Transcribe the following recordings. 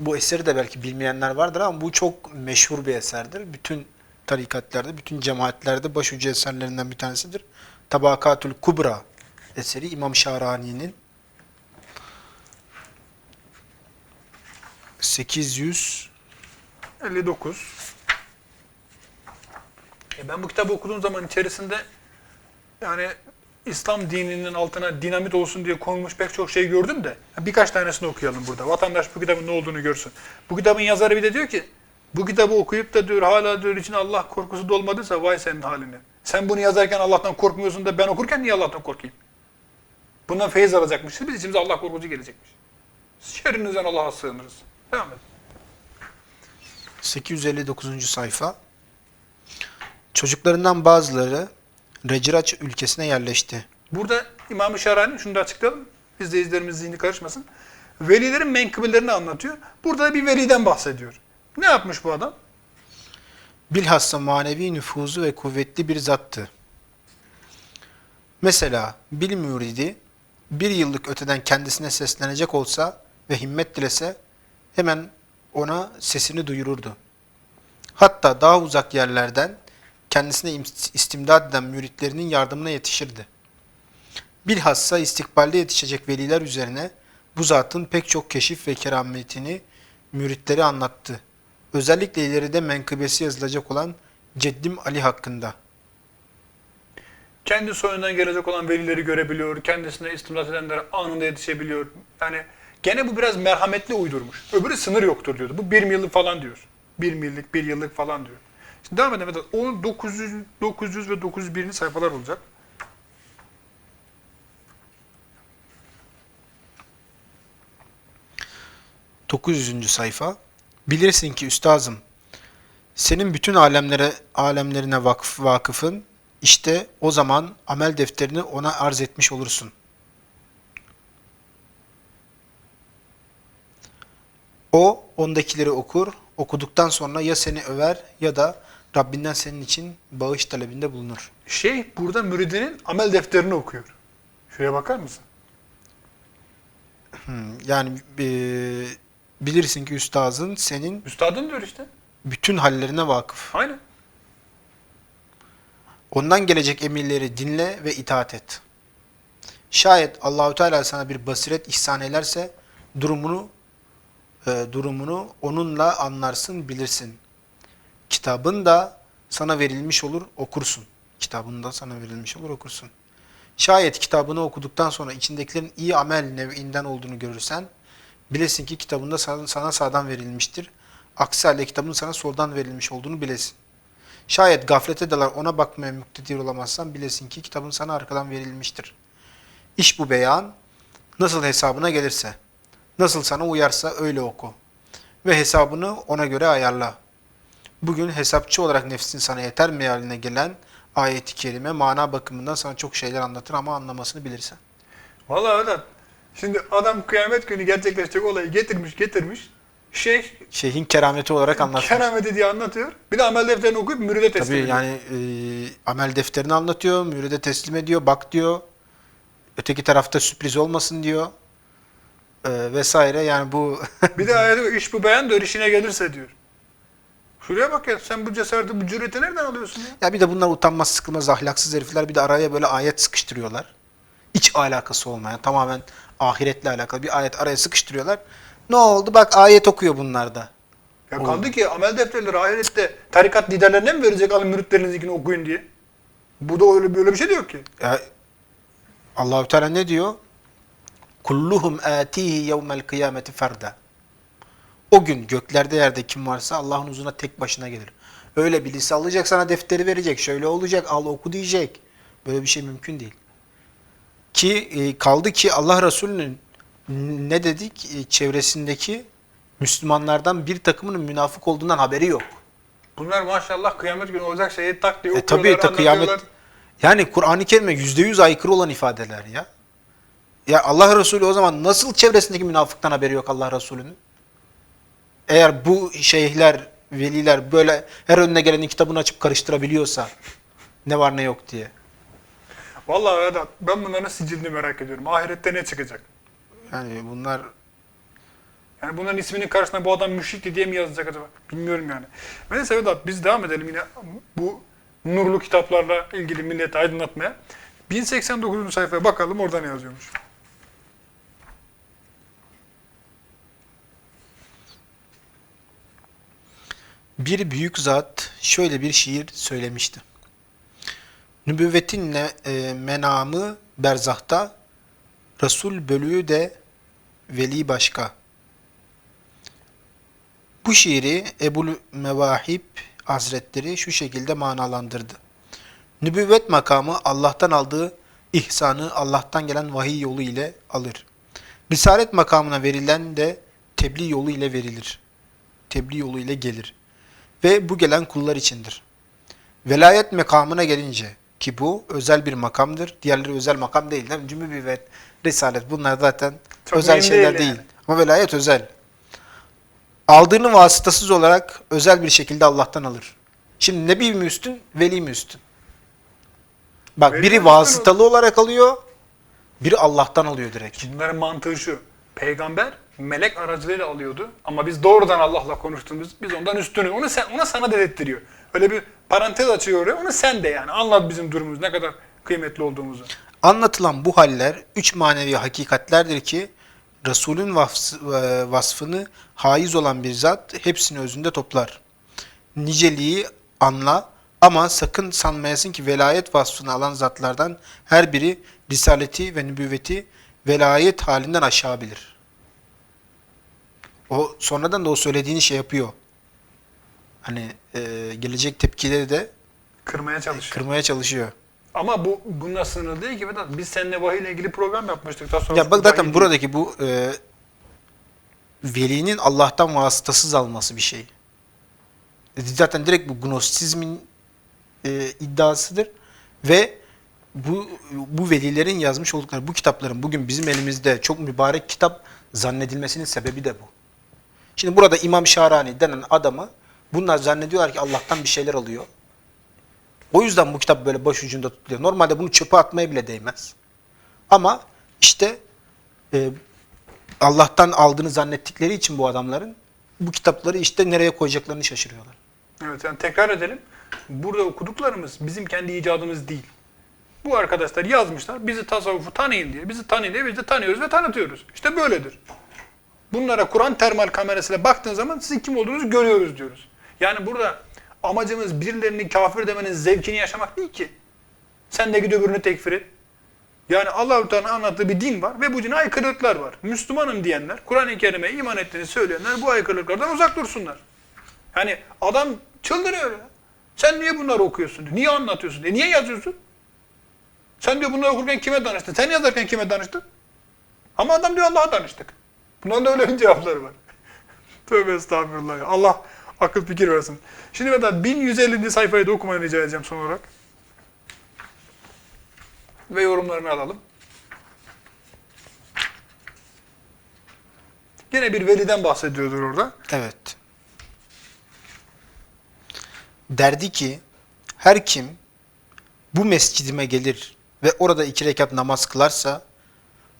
bu eseri de belki bilmeyenler vardır ama bu çok meşhur bir eserdir. Bütün tarikatlerde, bütün cemaatlerde başucu eserlerinden bir tanesidir. Tabakatül Kubra eseri İmam Şahrani'nin 800 59. E ben bu kitabı okuduğum zaman içerisinde yani İslam dininin altına dinamit olsun diye konulmuş pek çok şey gördüm de birkaç tanesini okuyalım burada. Vatandaş bu kitabın ne olduğunu görsün. Bu kitabın yazarı bir de diyor ki bu kitabı okuyup da diyor hala diyor için Allah korkusu dolmadıysa vay senin haline. Sen bunu yazarken Allah'tan korkmuyorsun da ben okurken niye Allah'tan korkayım? Bundan feyiz alacakmışız. Biz içimize Allah korkusu gelecekmiş. Şerrinizden Allah'a sığınırız. Devam edin. 859. sayfa. Çocuklarından bazıları Reciraç ülkesine yerleşti. Burada İmam-ı Şahrani şunu da açıklayalım. İzleyicilerimiz zihni karışmasın. Velilerin menkıbelerini anlatıyor. Burada da bir veliden bahsediyor. Ne yapmış bu adam? Bilhassa manevi nüfuzu ve kuvvetli bir zattı. Mesela bir müridi bir yıllık öteden kendisine seslenecek olsa ve himmet dilese hemen ona sesini duyururdu. Hatta daha uzak yerlerden kendisine im- istimdad eden müritlerinin yardımına yetişirdi. Bilhassa istikbalde yetişecek veliler üzerine bu zatın pek çok keşif ve kerametini müritleri anlattı. Özellikle ileride menkıbesi yazılacak olan Ceddim Ali hakkında. Kendi soyundan gelecek olan velileri görebiliyor. Kendisine istimdat edenlere anında yetişebiliyor. Yani gene bu biraz merhametli uydurmuş. Öbürü sınır yoktur diyordu. Bu bir yıllık falan diyor. Bir millik, bir yıllık falan diyor. Şimdi devam edelim. Onun 900, 900 ve 901. sayfalar olacak. 900. sayfa. Bilirsin ki üstazım, senin bütün alemlere alemlerine vakıf, vakıfın, işte o zaman amel defterini ona arz etmiş olursun. O ondakileri okur, okuduktan sonra ya seni över ya da Rabbinden senin için bağış talebinde bulunur. Şeyh burada müridinin amel defterini okuyor. Şuraya bakar mısın? Hmm, Yani eee, bilirsin ki üstazın senin Üstadın diyor işte. bütün hallerine vakıf. Aynen. Ondan gelecek emirleri dinle ve itaat et. Şayet Allahü Teala sana bir basiret ihsan ederse durumunu e, durumunu onunla anlarsın, bilirsin. Kitabın da sana verilmiş olur, okursun. Kitabın da sana verilmiş olur, okursun. Şayet kitabını okuduktan sonra içindekilerin iyi amel nev'inden olduğunu görürsen, bilesin ki kitabında sana, sağdan verilmiştir. Aksi halde kitabın sana soldan verilmiş olduğunu bilesin. Şayet gaflete dalar ona bakmaya muktedir olamazsan bilesin ki kitabın sana arkadan verilmiştir. İş bu beyan nasıl hesabına gelirse, nasıl sana uyarsa öyle oku ve hesabını ona göre ayarla. Bugün hesapçı olarak nefsin sana yeter mealine gelen ayeti kerime mana bakımından sana çok şeyler anlatır ama anlamasını bilirsen. Vallahi Vedat. Şimdi adam kıyamet günü gerçekleşecek olayı getirmiş getirmiş. Şeyh Şeyhin kerameti olarak anlatır. kerameti diye anlatıyor. Bir de amel defterini okuyup müride teslim Tabii ediyor. yani e, amel defterini anlatıyor, müride teslim ediyor, bak diyor. Öteki tarafta sürpriz olmasın diyor. E, vesaire yani bu Bir de ayette iş bu beyan diyor işine gelirse diyor. Şuraya bak ya sen bu cesareti bu cüreti nereden alıyorsun ya? ya bir de bunlar utanmaz sıkılmaz ahlaksız herifler bir de araya böyle ayet sıkıştırıyorlar. Hiç alakası olmayan tamamen ahiretle alakalı bir ayet araya sıkıştırıyorlar. Ne oldu? Bak ayet okuyor bunlar da. Ya Oğlum. kaldı ki amel defterleri ahirette tarikat liderlerine mi verecek alın müritlerinizinkini okuyun diye? Bu da öyle böyle bir şey de yok ki. Ya Allahü Teala ne diyor? Kulluhum atihi yevmel kıyameti ferda. O gün göklerde yerde kim varsa Allah'ın huzuruna tek başına gelir. Öyle birisi alacak sana defteri verecek. Şöyle olacak al oku diyecek. Böyle bir şey mümkün değil. Ki e, kaldı ki Allah Resulü'nün ne dedik E, çevresindeki Müslümanlardan bir takımının münafık olduğundan haberi yok. Bunlar maşallah kıyamet günü olacak şeyi tak diye E okuyorlar, tabii ta kıyamet yani Kur'an-ı Kerim'e yüz aykırı olan ifadeler ya. Ya Allah Resulü o zaman nasıl çevresindeki münafıktan haberi yok Allah Resulü'nün? Eğer bu şeyhler, veliler böyle her önüne gelenin kitabını açıp karıştırabiliyorsa ne var ne yok diye. Vallahi Vedat ben bunların sicilini merak ediyorum. Ahirette ne çıkacak? Yani bunlar Yani bunların isminin karşısına bu adam müşrikti diye mi yazacak acaba? Bilmiyorum yani. Neyse Vedat biz devam edelim yine bu nurlu kitaplarla ilgili milleti aydınlatmaya. 1089. sayfaya bakalım orada ne yazıyormuş. Bir büyük zat şöyle bir şiir söylemişti. Nübüvvetin e, menamı berzahta, Resul bölüğü de veli başka. Bu şiiri Ebul Mevahib Hazretleri şu şekilde manalandırdı. Nübüvvet makamı Allah'tan aldığı ihsanı Allah'tan gelen vahiy yolu ile alır. Risalet makamına verilen de tebliğ yolu ile verilir. Tebliğ yolu ile gelir ve bu gelen kullar içindir. Velayet makamına gelince ki bu özel bir makamdır. Diğerleri özel makam değil. mi? Cümle ve risalet bunlar zaten Çok özel şeyler değil değil. yani. Ama velayet özel. Aldığını vasıtasız olarak özel bir şekilde Allah'tan alır. Şimdi nebi mi üstün, veli mi üstün? Bak Veli biri vasıtalı olarak alıyor, biri Allah'tan alıyor direkt. Bunların mantığı şu. Peygamber melek aracılığıyla alıyordu ama biz doğrudan Allah'la konuştuğumuz biz ondan üstünü. Onu sen ona sana dedettiriyor. Öyle bir parantez açıyor oraya. Onu sen de yani anlat bizim durumumuz ne kadar kıymetli olduğumuzu. Anlatılan bu haller üç manevi hakikatlerdir ki Resulün e, vasfını haiz olan bir zat hepsini özünde toplar. Niceliği anla ama sakın sanmayasın ki velayet vasfını alan zatlardan her biri risaleti ve nübüvveti velayet halinden aşağı bilir. O sonradan da o söylediğini şey yapıyor. Hani e, gelecek tepkileri de Kırmaya çalışıyor. kırmaya çalışıyor. Ama bu bununla sınırlı değil ki Vedat. Biz seninle vahiy ile ilgili program yapmıştık. Daha sonra Ya bak zaten buradaki bu e, velinin Allah'tan vasıtasız alması bir şey. Zaten direkt bu gnostizmin e, iddiasıdır ve bu bu velilerin yazmış oldukları bu kitapların bugün bizim elimizde çok mübarek kitap zannedilmesinin sebebi de bu. Şimdi burada İmam Şahrani denen adamı bunlar zannediyorlar ki Allah'tan bir şeyler alıyor. O yüzden bu kitap böyle başucunda tutuluyor. Normalde bunu çöpe atmaya bile değmez. Ama işte e, Allah'tan aldığını zannettikleri için bu adamların bu kitapları işte nereye koyacaklarını şaşırıyorlar. Evet yani tekrar edelim. Burada okuduklarımız bizim kendi icadımız değil. Bu arkadaşlar yazmışlar. Bizi tasavvufu tanıyın diye. Bizi tanıyın diye biz de tanıyoruz ve tanıtıyoruz. İşte böyledir. Bunlara Kur'an termal kamerasıyla baktığın zaman sizin kim olduğunuzu görüyoruz diyoruz. Yani burada amacımız birilerini kafir demenin zevkini yaşamak değil ki. Sen de gidip öbürünü tekfir et. Yani Allah-u Teala'nın anlattığı bir din var ve bu dine aykırılıklar var. Müslümanım diyenler, Kur'an-ı Kerim'e iman ettiğini söyleyenler bu aykırılıklardan uzak dursunlar. Yani adam çıldırıyor ya. Sen niye bunları okuyorsun diyor. Niye anlatıyorsun diyor. Niye yazıyorsun? Sen diyor bunları okurken kime danıştın? Sen yazarken kime danıştın? Ama adam diyor Allah'a danıştık. Bunların da öyle cevapları var. Tövbe estağfurullah. Allah akıl fikir versin. Şimdi Vedat 1150. sayfayı da okumanı rica edeceğim son olarak. Ve yorumlarını alalım. Yine bir veliden bahsediyordur orada. Evet. Derdi ki her kim bu mescidime gelir ve orada iki rekat namaz kılarsa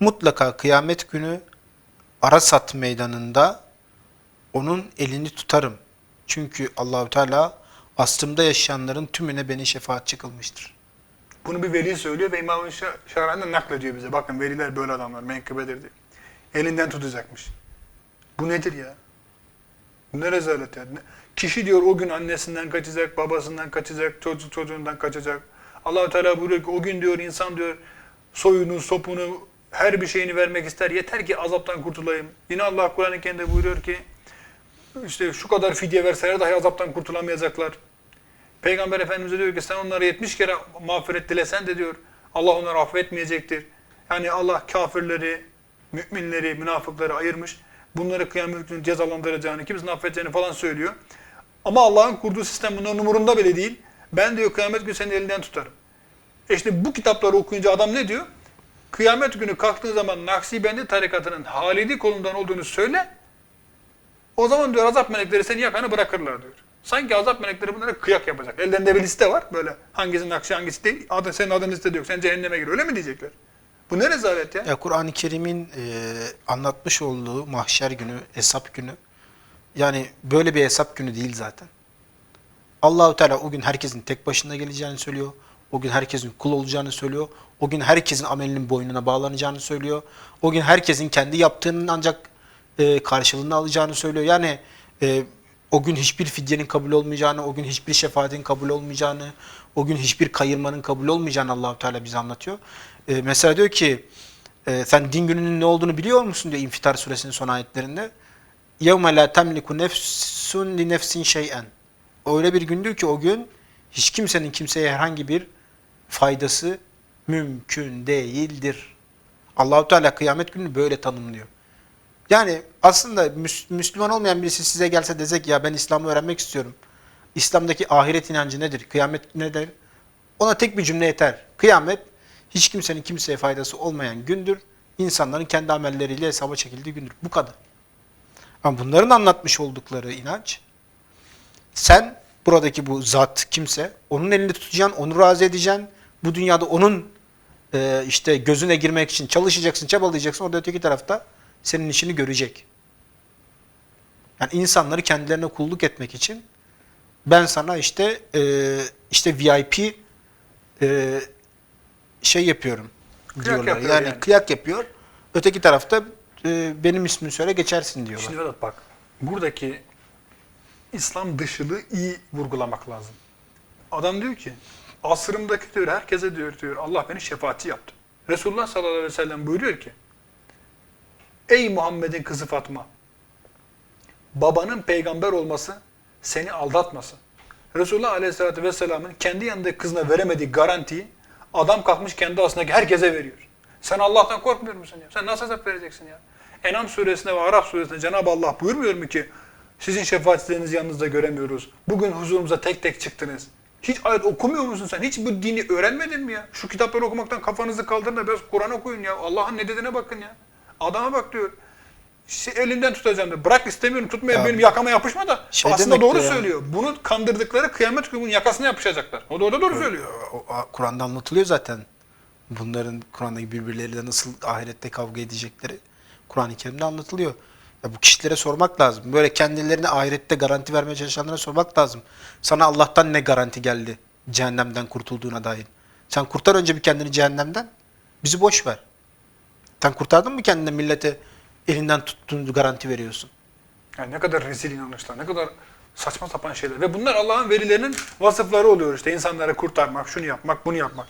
mutlaka kıyamet günü Arasat meydanında onun elini tutarım. Çünkü Allahü Teala asrımda yaşayanların tümüne beni şefaatçi kılmıştır. Bunu bir veli söylüyor ve İmam-ı Şa- Şahrani de naklediyor bize. Bakın veliler böyle adamlar, menkıbedir diye. Elinden tutacakmış. Bu nedir ya? Bu ne rezalet ya? Kişi diyor o gün annesinden kaçacak, babasından kaçacak, çocuk çocuğundan kaçacak. Allah Teala buyuruyor ki o gün diyor insan diyor soyunu, sopunu, her bir şeyini vermek ister. Yeter ki azaptan kurtulayım. Yine Allah Kur'an-ı buyuruyor ki işte şu kadar fidye verseler dahi azaptan kurtulamayacaklar. Peygamber Efendimiz diyor ki sen onlara 70 kere mağfiret dilesen de diyor Allah onları affetmeyecektir. Yani Allah kafirleri, müminleri, münafıkları ayırmış. Bunları kıyamet günü cezalandıracağını, kimsenin affedeceğini falan söylüyor. Ama Allah'ın kurduğu sistem bunların umurunda bile değil. Ben diyor kıyamet günü senin elinden tutarım. E işte bu kitapları okuyunca adam ne diyor? Kıyamet günü kalktığın zaman Nakşibendi tarikatının Halidi kolundan olduğunu söyle. O zaman diyor azap melekleri seni yakanı bırakırlar diyor. Sanki azap melekleri bunlara kıyak yapacak. Ellerinde bir liste var böyle. Hangisinin akşı hangisi değil. Adı, senin adın listede yok. Sen cehenneme gir. Öyle mi diyecekler? Bu ne rezalet ya? Ya Kur'an-ı Kerim'in e, anlatmış olduğu mahşer günü, hesap günü yani böyle bir hesap günü değil zaten. Allahu Teala o gün herkesin tek başına geleceğini söylüyor. O gün herkesin kul olacağını söylüyor. O gün herkesin amelinin boynuna bağlanacağını söylüyor. O gün herkesin kendi yaptığının ancak e, karşılığını alacağını söylüyor. Yani e, o gün hiçbir fidyenin kabul olmayacağını, o gün hiçbir şefaatin kabul olmayacağını, o gün hiçbir kayırmanın kabul olmayacağını Allahu Teala bize anlatıyor. E, mesela diyor ki e, sen din gününün ne olduğunu biliyor musun diyor İnfitar suresinin son ayetlerinde. يَوْمَ لَا تَمْلِكُ نَفْسٌ لِنَفْسٍ شَيْئًا Öyle bir gündür ki o gün hiç kimsenin kimseye herhangi bir faydası mümkün değildir. Allahu Teala kıyamet gününü böyle tanımlıyor. Yani aslında Müs- Müslüman olmayan birisi size gelse desek ya ben İslam'ı öğrenmek istiyorum. İslam'daki ahiret inancı nedir? Kıyamet nedir? Ona tek bir cümle yeter. Kıyamet hiç kimsenin kimseye faydası olmayan gündür. İnsanların kendi amelleriyle hesaba çekildiği gündür. Bu kadar. Ama bunların anlatmış oldukları inanç sen buradaki bu zat kimse onun elinde tutacaksın, onu razı edeceksin. Bu dünyada onun e, işte gözüne girmek için çalışacaksın, çabalayacaksın. O da öteki tarafta senin işini görecek. Yani insanları kendilerine kulluk etmek için ben sana işte e, işte VIP e, şey yapıyorum diyorlar. yapıyor Yani, yani. kıyak yapıyor. Öteki tarafta e, benim ismimi söyle geçersin diyorlar. Şimdi bak, buradaki İslam dışılığı iyi vurgulamak lazım. Adam diyor ki, asrımdaki diyor herkese diyor diyor Allah beni şefaatçi yaptı. Resulullah sallallahu aleyhi ve sellem buyuruyor ki, Ey Muhammed'in kızı Fatma, babanın peygamber olması seni aldatmasın. Resulullah aleyhissalatü vesselamın kendi yanındaki kızına veremediği garantiyi adam kalkmış kendi aslındaki herkese veriyor. Sen Allah'tan korkmuyor musun ya? Sen nasıl hesap vereceksin ya? Enam suresinde ve Araf suresinde Cenab-ı Allah buyurmuyor mu ki sizin şefaatçilerinizi yanınızda göremiyoruz. Bugün huzurumuza tek tek çıktınız. Hiç ayet okumuyor musun sen? Hiç bu dini öğrenmedin mi ya? Şu kitapları okumaktan kafanızı kaldırın da biraz Kur'an okuyun ya. Allah'ın ne dediğine bakın ya. Adama bak diyor. Şey, elinden tutacağım diyor. Bırak istemiyorum tutmaya Ya, benim yakama yapışma da. şey Aslında doğru ya. söylüyor. Bunu kandırdıkları kıyamet günü bunun yakasına yapışacaklar. O da, o da doğru söylüyor. Kur'an'da anlatılıyor zaten. Bunların Kur'an'daki birbirleriyle nasıl ahirette kavga edecekleri Kur'an-ı Kerim'de anlatılıyor. Ya bu kişilere sormak lazım. Böyle kendilerine ahirette garanti vermeye çalışanlara sormak lazım. Sana Allah'tan ne garanti geldi cehennemden kurtulduğuna dair? Sen kurtar önce bir kendini cehennemden. Bizi boş ver. Sen kurtardın mı kendine millete elinden tuttuğunu garanti veriyorsun? Yani ne kadar rezil inanışlar, ne kadar saçma sapan şeyler. Ve bunlar Allah'ın verilerinin vasıfları oluyor işte. İnsanları kurtarmak, şunu yapmak, bunu yapmak.